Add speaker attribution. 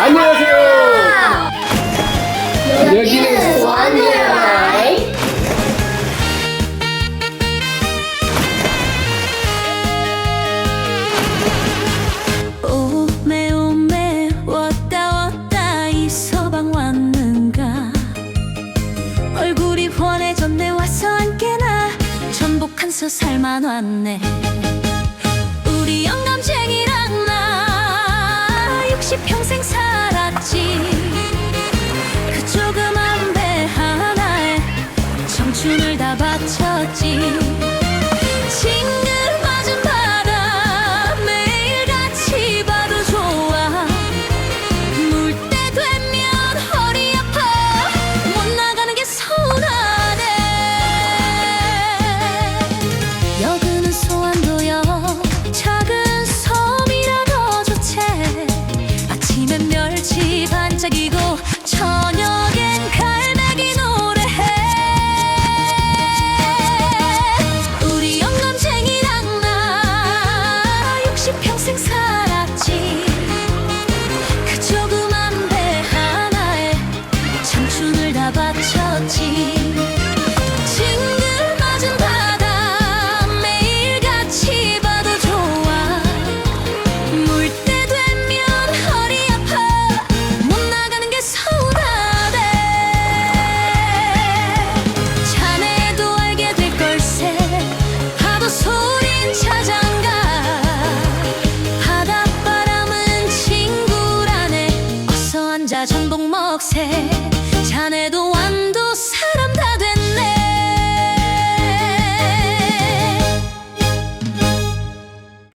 Speaker 1: 안녕하세요.
Speaker 2: 여기는 원드라이.
Speaker 3: 오메 오메 왔다 왔다 이 서방 왔는가 얼굴이 환해졌네 와서 함께 한 서살만 왔네. 우리 영감쟁이랑 나 60평생 살았지. 그 조그만 배 하나에 청춘을 다 바쳤지 반짝이고 저녁엔 갈매기 노래해. 우리 영감쟁이랑 나 60평생 살았지. 그 조그만 배 하나에 청춘을 다 바쳤지. 전복 먹세